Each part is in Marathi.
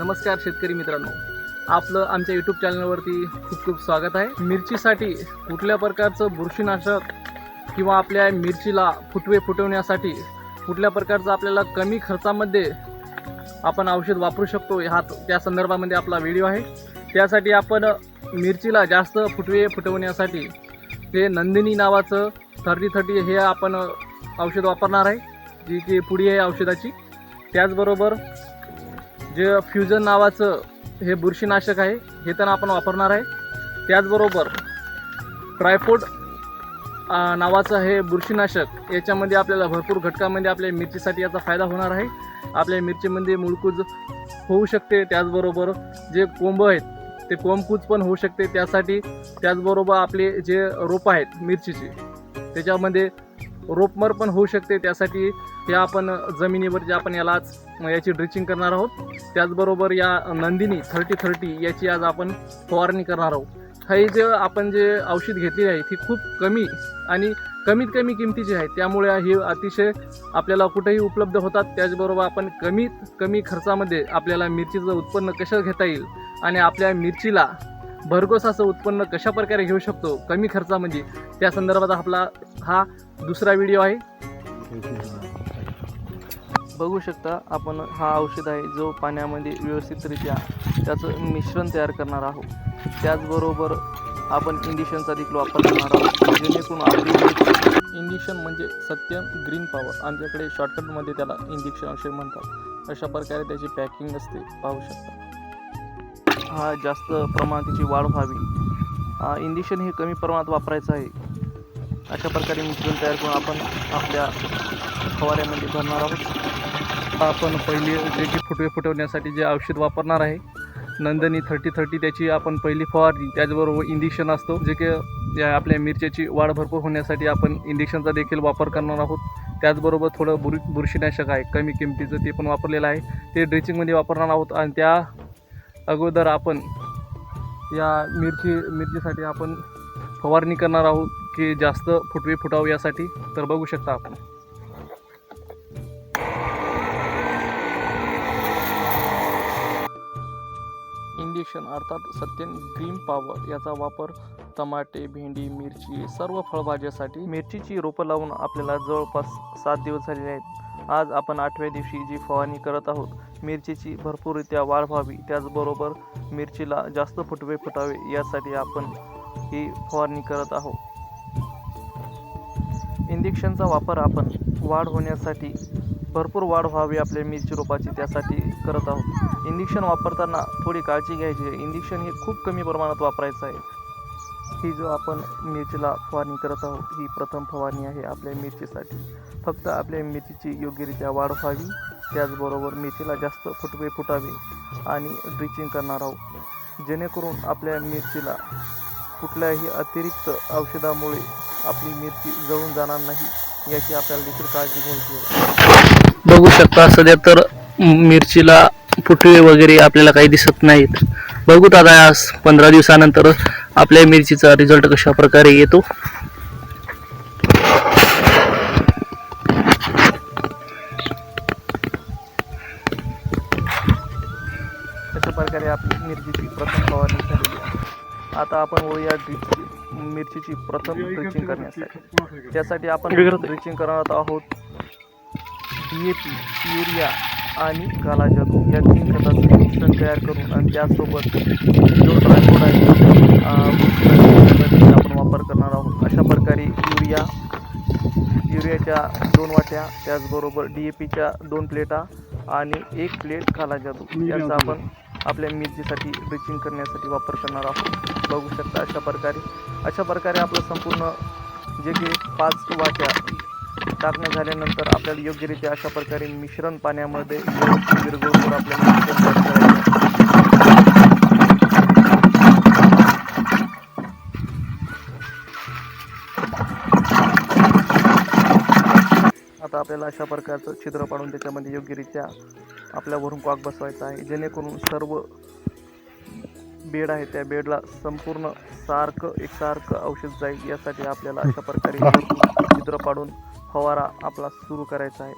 नमस्कार शेतकरी मित्रांनो. आपलं आमच्या यूट्यूब चॅनलवरती खूप खूप स्वागत आहे. मिरचीसाठी कुठल्या प्रकारचं बुरशीनाशक किंवा आपल्या मिरचीला फुटवे फुटवण्यासाठी कुठल्या प्रकारचं आपल्याला कमी खर्चामध्ये आपण औषध वापरू शकतो हा त्या संदर्भामध्ये आपला व्हिडिओ आहे. त्यासाठी आपण मिरचीला जास्त फुटवे फुटवण्यासाठी ते नंदिनी नावाचं थर्टी थर्टी हे आपण औषध वापरणार आहे जी की पुढी आहे औषधाची. त्याचबरोबर जे फ्युजन नावाचं हे बुरशीनाशक आहे हे तर आपण वापरणार आहे. त्याचबरोबर ट्रायफोड नावाचं हे बुरशीनाशक याच्यामध्ये आपल्याला भरपूर घटकामध्ये आपल्या मिरचीसाठी याचा फायदा होणार आहे. आपल्या मिरचीमध्ये मुळकूज होऊ शकते त्याचबरोबर जे कोंब आहेत ते कोंबकूज पण होऊ शकते. त्यासाठी त्याचबरोबर आपले जे रोपं आहेत मिरचीची त्याच्यामध्ये रोपमर पण होऊ शकते. त्यासाठी हे आपण जमिनीवर जे आपण याला आज याची ड्रिचिंग करणार आहोत त्याचबरोबर या नंदिनी थर्टी थर्टी याची आज आपण फवारणी करणार आहोत. हे जे आपण जे औषध घेतली आहे ती खूप कमी आणि कमीत कमी किमतीची आहे. त्यामुळे हे अतिशय आपल्याला कुठेही उपलब्ध होतात. त्याचबरोबर आपण कमीत कमी खर्चामध्ये आपल्याला मिरचीचं उत्पन्न कसं घेता येईल आणि आपल्या मिरचीला भरघोस असं उत्पन्न कशा प्रकारे घेऊ शकतो कमी खर्चामध्ये म्हणजे, त्या संदर्भात आपला हा दुसरा व्हिडिओ आहे. बघू शकता आपण हा औषध आहे जो पाण्यामध्ये व्यवस्थितरित्या त्याचं मिश्रण तयार करणार आहोत. त्याचबरोबर आपण इंडिशनचा देखील वापर करणार आहोत. जेणेकरून आपली इंडिशन म्हणजे सत्यम ग्रीन पॉवर आमच्याकडे शॉर्टकटमध्ये त्याला इंजेक्शन असे म्हणतात. अशा प्रकारे त्याची पॅकिंग असते पाहू शकता. हा जास्त प्रमाणात त्याची वाढ व्हावी. इंडिशन हे कमी प्रमाणात वापरायचं आहे. अशा प्रकारे मिश्रण तयार करून आपण आपल्या फवाऱ्यामध्ये भरणार आहोत. आपण पहिले जे की फुटवे फुटवण्यासाठी जे औषध वापरणार आहे नंदनी थर्टी थर्टी त्याची आपण पहिली फवारणी त्याचबरोबर इंजेक्शन असतो जे की या आपल्या मिरच्याची वाढ भरपूर होण्यासाठी आपण इंजेक्शनचा देखील वापर करणार आहोत. त्याचबरोबर थोडं बुर बुरशीनाशक आहे कमी किमतीचं ते पण वापरलेलं आहे. ते ड्रेचिंगमध्ये वापरणार आहोत आणि त्या अगोदर आपण या मिरची मिरचीसाठी आपण फवारणी करणार आहोत की जास्त फुटवे फुटावं यासाठी. तर बघू शकता आपण. इंजेक्शन अर्थात सत्यन ग्रीन पावर याचा वापर टमाटे भेंडी मिरची सर्व फळभाज्यासाठी मिरचीची रोपं लावून आपल्याला जवळपास सात दिवस झालेले आहेत. आज आपण आठव्या दिवशी जी फवारणी करत आहोत मिरचीची भरपूररित्या वाढ व्हावी. त्याचबरोबर मिरचीला जास्त फुटवे फुटावे यासाठी आपण ही फवारणी करत आहोत. इंजेक्शनचा वापर आपण वाढ होण्यासाठी भरपूर वाढ व्हावी आपल्या मिरची रोपाची त्यासाठी करत आहोत. इंजेक्शन वापरताना थोडी काळजी घ्यायची आहे. इंजेक्शन हे खूप कमी प्रमाणात वापरायचं आहे. ही जो आपण मिरचीला फवारणी करत आहोत ही प्रथम फवारणी आहे आपल्या मिरचीसाठी. फक्त आपल्या मिरचीची योग्यरित्या वाढ व्हावी. त्याचबरोबर मिरचीला जास्त फुटवे फुटावे आणि ड्रिचिंग करणार आहोत. जेणेकरून आपल्या मिरचीला कुठल्याही अतिरिक्त औषधामुळे आपली मिरची जळून जाणार नाही याची आपल्याला देखील काळजी घ्यायची आहे. बघू शकता सध्या तर मिरचीला फुटवे वगैरे आपल्याला काही दिसत नाहीत. बघू दादा आज पंधरा दिवसानंतर आपल्या मिरचीचा रिझल्ट कशा प्रकारे येतो? फवारणी झालेली आहे आता आपण वळूया ड्रिच मिरचीची प्रथम ड्रिचिंग करण्यासाठी. त्यासाठी आपण ड्रिचिंग करणार आहोत डी ए पी युरिया आणि काला जादू या तीन खताचं मिश्रण तयार करून आणि त्यासोबत जो ड्रायफ्रूट आहे आपण वापर करणार आहोत. अशा प्रकारे युरिया युरियाच्या दोन वाट्या त्याचबरोबर डी ए पीच्या दोन प्लेटा आणि एक प्लेट काला जादू याचा आपण आपल्या मिरचीसाठी ड्रिचिंग करण्यासाठी वापर करणार आहोत. बघू शकता अशा प्रकारे. अशा प्रकारे आपलं संपूर्ण जे की पाच वाट्या टाकण्या झाल्यानंतर आपल्याला योग्यरित्या अशा प्रकारे मिश्रण पाण्यामध्ये विरघळून आपल्याला आता आपल्याला अशा प्रकारचं छिद्र पाडून त्याच्यामध्ये योग्यरित्या आपल्यावरून कॉक बसवायचा आहे. जेणेकरून सर्व बेड आहे त्या बेडला संपूर्ण सारखं एकसारखं औषध जाईल यासाठी आपल्याला अशा प्रकारे छिद्र पाडून फवारा आपला सुरू करायचा आहे.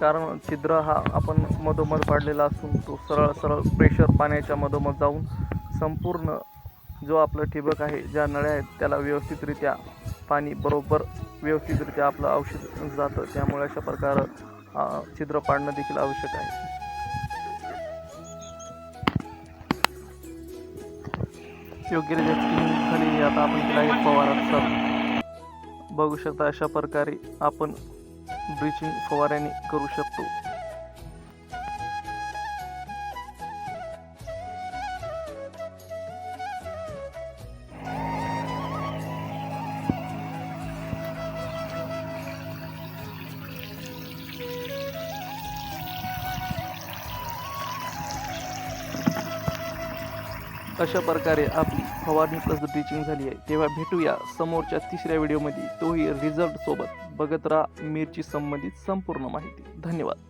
कारण छिद्र हा आपण मधोमध पाडलेला असून तो सरळ सरळ प्रेशर पाण्याच्या मधोमध जाऊन संपूर्ण जो आपलं ठिबक आहे ज्या नळ्या आहेत त्याला व्यवस्थितरित्या पाणी बरोबर व्यवस्थितरित्या आपलं औषध जातं. त्यामुळे अशा प्रकारे छिद्र पाडणं देखील आवश्यक आहे. योग्यरित्या खाली आता आपण तिला एक फवारा बघू शकता अशा प्रकारे आपण ब्लिचिंग फवाऱ्याने करू शकतो. अशा प्रकारे आपली फवारणी प्लस ड्रिचिंग झाली आहे. तेव्हा भेटूया समोरच्या तिसऱ्या व्हिडिओमध्ये तोही रिझल्ट सोबत. बघत राहा मिरची संबंधित संपूर्ण माहिती. धन्यवाद.